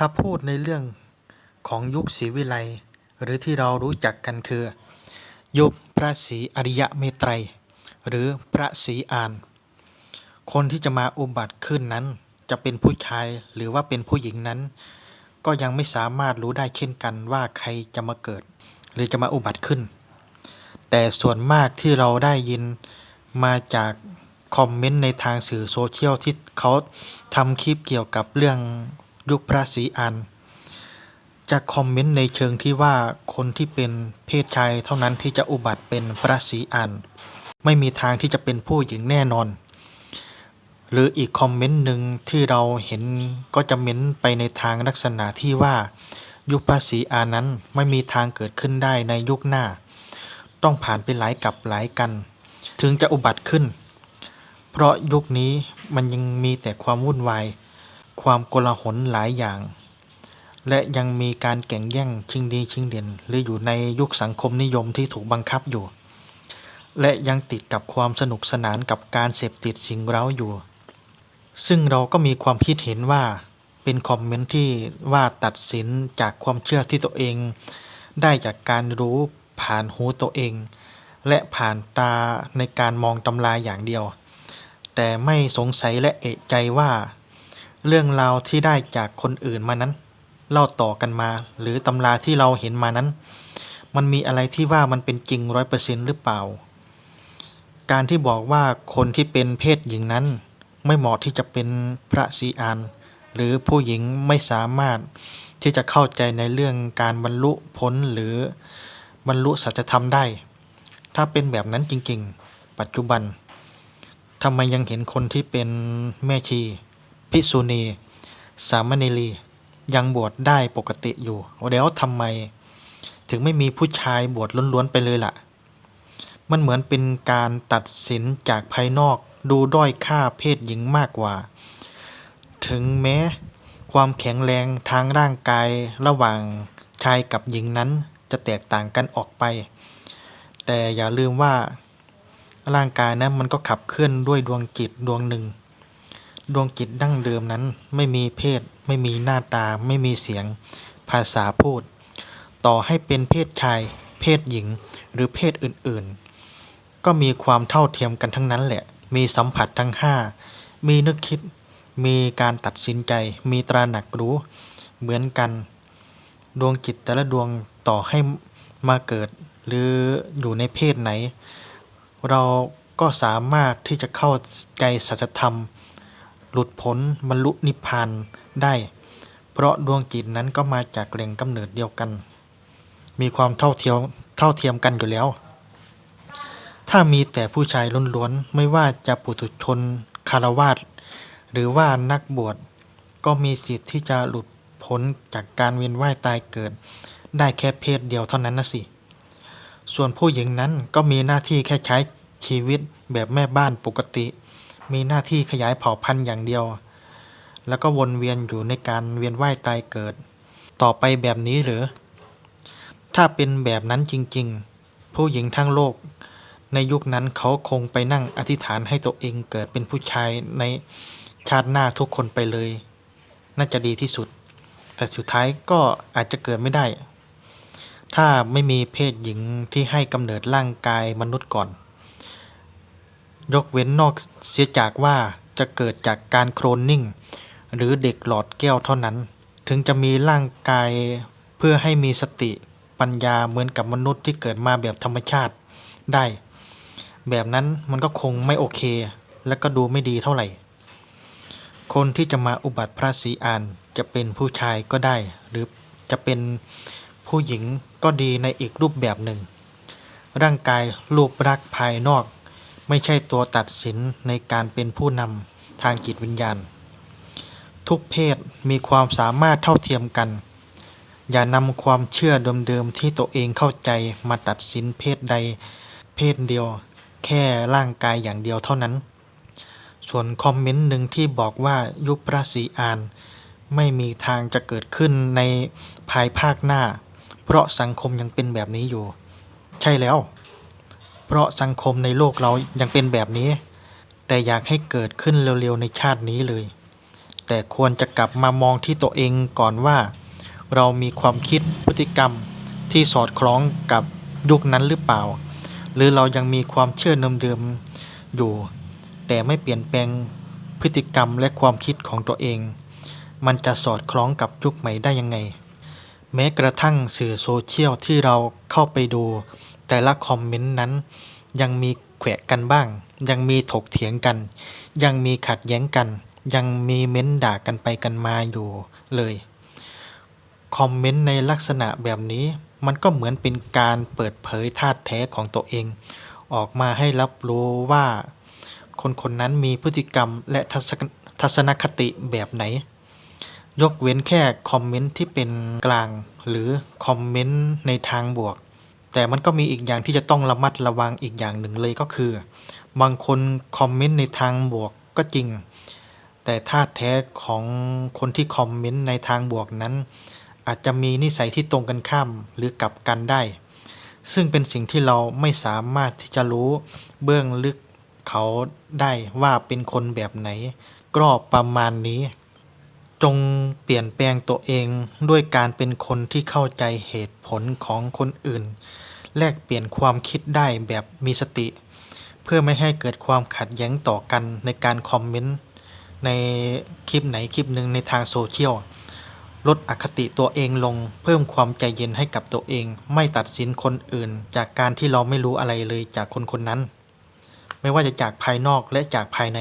ถ้าพูดในเรื่องของยุคศรีวิไลหรือที่เรารู้จักกันคือ ยุคพระศรีอริยเมตไตร หรือพระศรีอาน คนที่จะมาอุบัติขึ้นนั้น จะเป็นผู้ชายหรือว่าเป็นผู้หญิงนั้น ก็ยังไม่สามารถรู้ได้เช่นกันว่าใครจะมาเกิด หรือจะมาอุบัติขึ้น แต่ส่วนมากที่เราได้ยินมาจากคอมเมนต์ในทางสื่อโซเชียลที่เขาทำคลิปเกี่ยวกับเรื่อง ยุคพระศรีอานจะคอมเมนต์ในเชิงที่ว่าคนที่เป็นเพศชายเท่านั้นที่จะอุบัติเป็นพระศรีอานไม่มีทางที่จะเป็นผู้หญิงแน่นอน หรืออีกคอมเมนต์หนึ่งที่เราเห็นก็จะเม้นไปในทางลักษณะที่ว่า ยุคพระศรีอานนั้นไม่มีทางเกิดขึ้นได้ในยุคหน้า ต้องผ่านไปหลายกับหลายกัน ถึงจะอุบัติขึ้น เพราะยุคนี้มันยังมีแต่ความวุ่นวาย ความโกลาหลหลายอย่าง และยังมีการแข่งแย่งชิงดีชิงเด่นหรืออยู่ในยุคสังคมนิยมที่ถูกบังคับอยู่ และยังติดกับความสนุกสนานกับการเสพติดสิ่งเร้าอยู่ ซึ่งเราก็มีความคิดเห็นว่าเป็นคอมเมนต์ที่ว่าตัดสินจากความเชื่อที่ตัวเอง ได้จากการรู้ผ่านหูตัวเอง และผ่านตาในการมองตำราอย่างเดียว แต่ไม่สงสัยและเอะใจว่า เรื่องราวที่ได้จากคนอื่นมานั้น เล่าต่อกันมา หรือตำราที่เราเห็นมานั้น มันมีอะไรที่ว่ามันเป็นจริงร้อยเปอร์เซ็นต์หรือเปล่า การที่บอกว่าคนที่เป็นเพศหญิงนั้น ไม่เหมาะที่จะเป็นพระศรีอานหรือผู้หญิงไม่สามารถที่จะเข้าใจในเรื่องการบรรลุพ้นหรือบรรลุสัจธรรมได้ ถ้าเป็นแบบนั้นจริง ๆ ปัจจุบันทำไมยังเห็นคนที่เป็นแม่ชี ภิกษุณี สามเณรี ยังบวชได้ปกติอยู่ แล้วทำไม ถึงไม่มีผู้ชายบวชล้วนๆไปเลยล่ะ มันเหมือนเป็นการตัดสินจากภายนอกดูด้อยค่าเพศหญิงมากกว่า ถึงแม้ ความแข็งแรงทางร่างกายระหว่างชายกับหญิงนั้นจะแตกต่างกันออกไป แต่อย่าลืมว่าร่างกายนั้นมันก็ขับเคลื่อนด้วยดวงจิตดวงหนึ่ง ดวงจิตดั้งเดิมนั้นไม่มีเพศ ไม่มีหน้าตา ไม่มีเสียง ภาษาพูด ต่อให้เป็นเพศชาย เพศหญิง หรือเพศอื่นๆ ก็มีความเท่าเทียมกันทั้งนั้นแหละ มีสัมผัสทั้งห้ามีนึกคิด มีการตัดสินใจ มีตระหนักรู้ เหมือนกัน ดวงจิตแต่ละดวงต่อให้มาเกิด หรืออยู่ในเพศไหน เราก็สามารถที่จะเข้าใจสัจธรรม หลุดพ้นบรรลุนิพพานได้ เพราะดวงจิตนั้นก็มาจากแหล่งกำเนิดเดียวกัน มีความเท่าเทียมเท่าเทียมกันอยู่แล้ว ถ้ามีแต่ผู้ชายล้วนๆไม่ว่าจะปุถุชนคารวาสหรือว่านักบวชก็มีสิทธิ์ที่จะหลุดพ้นจากการเวียนว่ายตายเกิด ได้แค่เพศเดียวเท่านั้นนะสิ ส่วนผู้หญิงนั้นก็มีหน้าที่แค่ใช้ชีวิตแบบแม่บ้านปกติ มีหน้าที่ขยายเผ่าพันธุ์อย่างเดียว แล้วก็วนเวียนอยู่ในการเวียนว่ายตายเกิด ต่อไปแบบนี้หรือ ถ้าเป็นแบบนั้นจริงๆ ผู้หญิงทั้งโลก ในยุคนั้นเขาคงไปนั่งอธิษฐานให้ตัวเองเกิดเป็นผู้ชายในชาติหน้าทุกคนไปเลย น่าจะดีที่สุด แต่สุดท้ายก็อาจจะเกิดไม่ได้ ถ้าไม่มีเพศหญิงที่ให้กำเนิดร่างกายมนุษย์ก่อน ยกเว้นนอกเสียจากว่าจะเกิดจากการโครนนิ่ง หรือเด็กหลอดแก้วเท่านั้น ถึงจะมีร่างกายเพื่อให้มีสติปัญญาเหมือนกับมนุษย์ที่เกิดมาแบบธรรมชาติได้ แบบนั้นมันก็คงไม่โอเค และก็ดูไม่ดีเท่าไหร่ คนที่จะมาอุบัติพระศรีอานจะเป็นผู้ชายก็ได้ หรือจะเป็นผู้หญิงก็ดีในอีกรูปแบบหนึ่ง ร่างกายรูปรักษณ์ภายนอก ไม่ใช่ตัวตัดสินในการเป็นผู้นำทางจิตวิญญาณ ทุกเพศมีความสามารถเท่าเทียมกัน อย่านำความเชื่อเดิมๆที่ตัวเองเข้าใจมาตัดสินเพศใด เพศเดียว แค่ร่างกายอย่างเดียวเท่านั้น ส่วนคอมเมนต์หนึ่งที่บอกว่ายุคพระศรีอาน ไม่มีทางจะเกิดขึ้นในภายภาคหน้า เพราะสังคมยังเป็นแบบนี้อยู่ ใช่แล้ว เพราะสังคมในโลกเรายังเป็นแบบนี้ แต่อยากให้เกิดขึ้นเร็วๆในชาตินี้เลย แต่ควรจะกลับมามองที่ตัวเองก่อนว่า เรามีความคิดพฤติกรรมที่สอดคล้องกับยุคนั้นหรือเปล่า หรือเรายังมีความเชื่อเดิมๆอยู่ แต่ไม่เปลี่ยนแปลงพฤติกรรมและความคิดของตัวเอง มันจะสอดคล้องกับยุคใหม่ได้ยังไง แม้กระทั่งสื่อโซเชียลที่เราเข้าไปดู แต่ละคอมเมนต์นั้น ยังมีแขวะกันบ้าง ยังมีถกเถียงกัน ยังมีขัดแย้งกัน ยังมีเม้นด่ากันไปกันมาอยู่เลยคอมเมนต์ในลักษณะแบบนี้ มันก็เหมือนเป็นการเปิดเผยธาตุแท้ของตัวเอง ออกมาให้รับรู้ว่า คนคนนั้นมีพฤติกรรมและทัศนทัศนคติแบบไหน ยกเว้นแค่คอมเมนต์ที่เป็นกลาง หรือคอมเมนต์ในทางบวก แต่มันก็มีอีกอย่างที่จะต้องระมัดระวังอีกอย่างหนึ่งเลยก็คือ บางคนคอมเมนต์ในทางบวกก็จริง แต่ท่าแท้ของคนที่คอมเมนต์ในทางบวกนั้น อาจจะมีนิสัยที่ตรงกันข้ามหรือกลับกันได้ ซึ่งเป็นสิ่งที่เราไม่สามารถที่จะรู้เบื้องลึกเขาได้ว่าเป็นคนแบบไหน ก็ประมาณนี้ จงเปลี่ยนแปลงตัวเองด้วยการเป็นคนที่เข้าใจเหตุผลของคนอื่น แลกเปลี่ยนความคิดได้แบบมีสติ เพื่อไม่ให้เกิดความขัดแย้งต่อกันในการคอมเมนต์ในคลิปไหนคลิปหนึ่งในทางโซเชียลลดอคติตัวเองลง เพิ่มความใจเย็นให้กับตัวเอง ไม่ตัดสินคนอื่น จากการที่เราไม่รู้อะไรเลยจากคนคนนั้น ไม่ว่าจะจากภายนอกและจากภายใน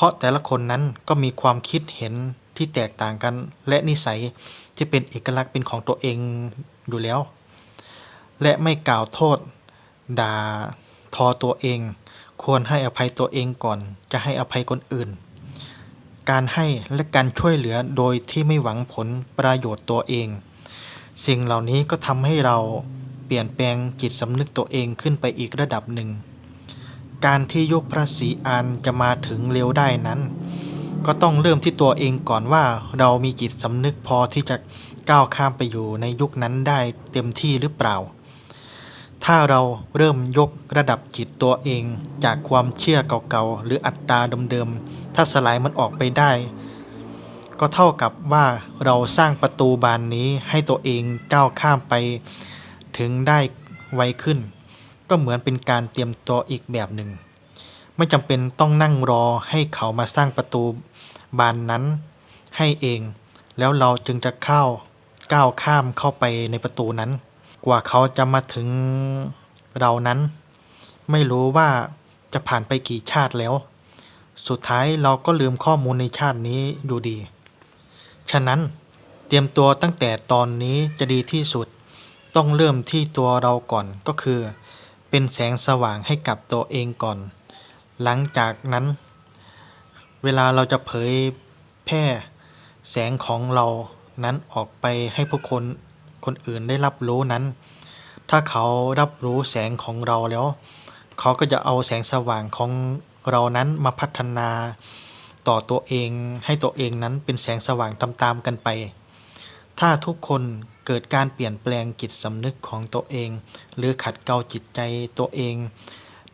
เพราะแต่ละคนนั้นก็มีความคิดเห็นที่แตกต่างกัน และนิสัยที่เป็นเอกลักษณ์เป็นของตัวเองอยู่แล้ว และไม่กล่าวโทษ ด่าทอตัวเอง ควรให้อภัยตัวเองก่อน จะให้อภัยคนอื่น การให้และการช่วยเหลือโดยที่ไม่หวังผลประโยชน์ตัวเอง สิ่งเหล่านี้ก็ทำให้เราเปลี่ยนแปลงจิตสำนึกตัวเองขึ้นไปอีกระดับหนึ่ง การที่ยุคพระศรีอานจะมาถึงเร็วได้นั้น ก็ต้องเริ่มที่ตัวเองก่อนว่าเรามีจิตสำนึกพอที่จะก้าวข้ามไปอยู่ในยุคนั้นได้เต็มที่หรือเปล่า ถ้าเราเริ่มยกระดับจิตตัวเองจากความเชื่อเก่าๆ หรืออัตตราเดิมๆ ถ้าสลายมันออกไปได้ ก็เท่ากับว่าเราสร้างประตูบานนี้ให้ตัวเองก้าวข้ามไปถึงได้ไวขึ้น ก็เหมือนเป็นการเตรียมตัวอีกแบบหนึ่ง ไม่จำเป็นต้องนั่งรอให้เขามาสร้างประตูบานนั้นให้เอง แล้วเราจึงจะเข้าก้าวข้ามเข้าไปในประตูนั้น กว่าเขาจะมาถึงเรานั้น ไม่รู้ว่าจะผ่านไปกี่ชาติแล้ว สุดท้ายเราก็ลืมข้อมูลในชาตินี้อยู่ดี ฉะนั้นเตรียมตัวตั้งแต่ตอนนี้จะดีที่สุด ต้องเริ่มที่ตัวเราก่อนก็คือ เป็นแสงสว่างให้กับตัวเองก่อน หลังจากนั้น เวลาเราจะเผยแพร่แสงของเรานั้นออกไปให้ผู้คนคนอื่นได้รับรู้นั้น ถ้าเขารับรู้แสงของเราแล้ว เขาก็จะเอาแสงสว่างของเรานั้นมาพัฒนาต่อตัวเองให้ตัวเองนั้นเป็นแสงสว่างตามๆกันไป ถ้าทุกคนเกิดการเปลี่ยนแปลงจิตสำนึกของตัวเอง หรือขัดเกลาจิตใจตัวเอง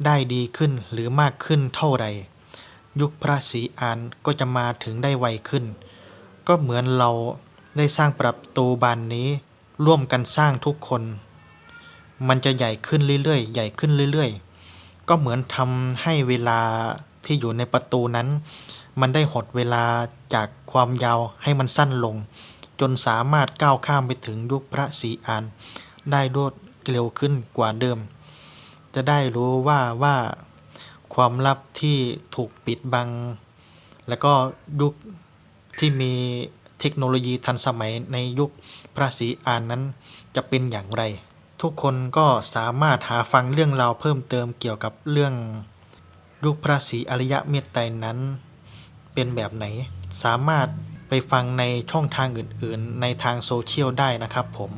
ได้ดีขึ้นหรือมากขึ้นเท่าไหร่ ยุคพระศรีอานก็จะมาถึงได้ไวขึ้น ก็เหมือนเราได้สร้างประตูบานนี้ ร่วมกันสร้างทุกคน มันจะใหญ่ขึ้นเรื่อยๆ ใหญ่ขึ้นเรื่อยๆ ก็เหมือนทำให้เวลาที่อยู่ในประตูนั้น มันได้หดเวลาจากความยาวให้มันสั้นลง จนสามารถก้าวข้ามไปถึงยุคพระศรีอาน ได้รวดเร็วขึ้นกว่าเดิม จะได้รู้ว่าว่าความลับที่ถูกปิดบัง แล้วก็ยุคที่มีเทคโนโลยีทันสมัยในยุคพระศรีอานนั้นจะเป็นอย่างไร ทุกคนก็สามารถหาฟังเรื่องราวเพิ่มเติมเกี่ยวกับเรื่องยุคพระศรีอริยะเมตไตรนั้นเป็นแบบไหนสามารถ ไปฟังในช่องทางอื่นๆ ในทางโซเชียลได้นะครับผม